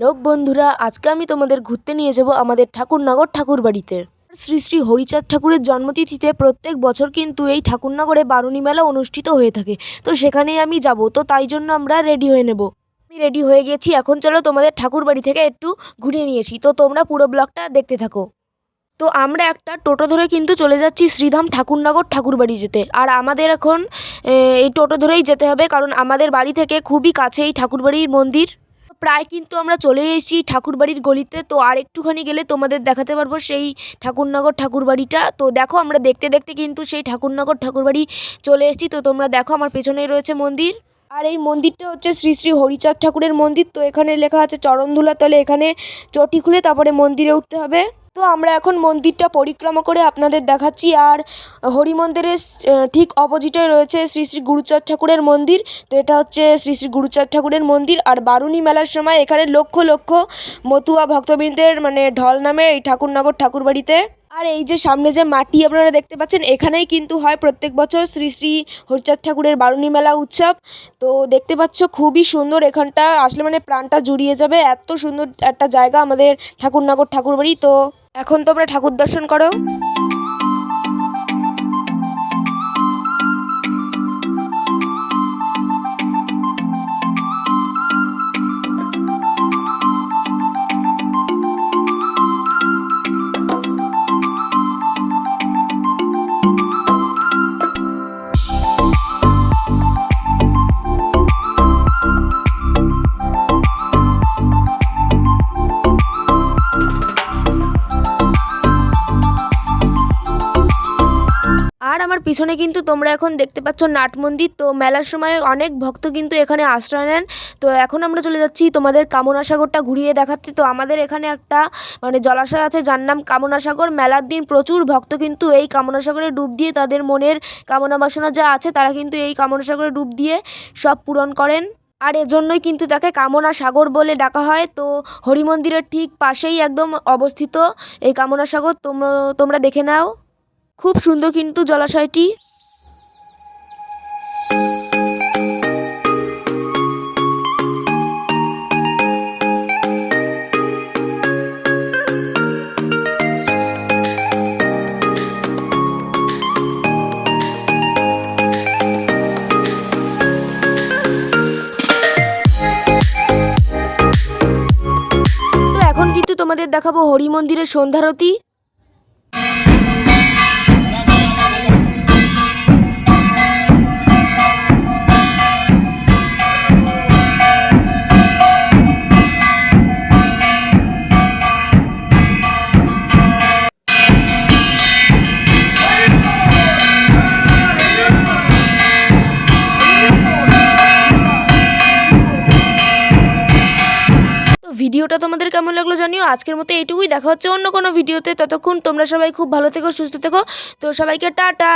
Hello বন্ধুরা, আজকে আমি তোমাদের ঘুরতে নিয়ে যাব আমাদের ঠাকুরনগর ঠাকুর বাড়িতে শ্রী শ্রী হরিচাঁদ ঠাকুরের জন্মতিথিতে প্রত্যেক বছর কিন্তু এই ঠাকুরনগরে বারুণী মেলা অনুষ্ঠিত হয়ে থাকে। তো সেখানেই আমি যাব, তো তাই জন্য আমরা রেডি হয়ে নেব। আমি রেডি হয়ে গেছি, এখন চলো তোমাদের ঠাকুর বাড়ি থেকে একটু ঘুরিয়ে নিয়েছি তো তোমরা পুরো ব্লগটা দেখতে থাকো। তো আমরা একটা টোটো ধরে কিন্তু চলে যাচ্ছি শ্রীধাম ঠাকুরনগর ঠাকুরবাড়ি যেতে। আর আমাদের এখন এই টোটো ধরেই যেতে হবে, কারণ আমাদের বাড়ি থেকে খুবই কাছে এই ঠাকুরবাড়ির মন্দির। প্রায় কিন্তু আমরা চলে এসেছি ঠাকুরবাড়ির গলিতে। তো আর একটুখানি গেলে তোমাদের দেখাতে পারব সেই ঠাকুরনগর ঠাকুরবাড়িটা। তো দেখো আমরা দেখতে দেখতে কিন্তু সেই ঠাকুরনগর ঠাকুরবাড়ি চলে এসেছি। তো তোমরা দেখো আমার পেছনেই রয়েছে মন্দির। আর এই মন্দিরটা হচ্ছে শ্রী শ্রী হরিচাঁদ ঠাকুরের মন্দির। তো এখানে লেখা আছে চরণধুলা তলে এখানে চটি খুলে তারপরে মন্দিরে উঠতে হবে। তো আমরা এখন মন্দিরটা পরিক্রমা করে আপনাদের দেখাচ্ছি। আর হরি মন্দিরের ঠিক অপোজিটে রয়েছে শ্রী শ্রী গুরুচাঁদ ঠাকুরের মন্দির। তো এটা হচ্ছে শ্রী শ্রী গুরুচাঁদ ঠাকুরের মন্দির। আর বারুণী মেলার সময় এখানে লক্ষ লক্ষ মতুয়া ভক্তবৃন্দের মানে ঢল নামে এই ঠাকুরনগর ঠাকুর বাড়িতে আর এই যে সামনে যে মাটি আপনারা দেখতে পাচ্ছেন, এখানেই কিন্তু হয় প্রত্যেক বছর শ্রী শ্রী হরিচাঁদ ঠাকুরের বারুণী মেলা উৎসব। তো দেখতে পাচ্ছ খুবই সুন্দর এখানটা, আসলে মানে প্রাণটা জুড়িয়ে যাবে। এত সুন্দর একটা জায়গা আমাদের ঠাকুরনগর ঠাকুরবাড়ি। তো এখন তোমরা ঠাকুর দর্শন করো। আর আমার পিছনে কিন্তু তোমরা এখন দেখতে পাচ্ছ নাট মন্দির। তো মেলার সময় অনেক ভক্ত কিন্তু এখানে আশ্রয় নেন। তো এখন আমরা চলে যাচ্ছি তোমাদের কামনা সাগরটা ঘুরিয়ে দেখাতে। তো আমাদের এখানে একটা মানে জলাশয় আছে, যার নাম কামনা সাগর মেলার দিন প্রচুর ভক্ত কিন্তু এই কামনা সাগরে ডুব দিয়ে তাদের মনের কামনা বাসনা যা আছে, তারা কিন্তু এই কামনা সাগরে ডুব দিয়ে সব পূরণ করেন। আর এজন্যই কিন্তু তাকে কামনা সাগর বলে ডাকা হয়। তো হরি মন্দিরের ঠিক পাশেই একদম অবস্থিত এই কামনা সাগর তোমরা তোমরা দেখে নাও। খুব সুন্দর কিন্তু জলাশয়টি। তোমাদের দেখাবো হরি মন্দিরের সন্ধ্যারতি। ভিডিওটা তোমাদের কেমন লাগল জানিও। আজকের মতো এইটুকুই। দেখা হচ্ছে অন্য কোনো ভিডিওতে। ততক্ষণ তোমরা সবাই খুব ভালো থেকো, সুস্থ থেকো। তো সবাইকে টাটা।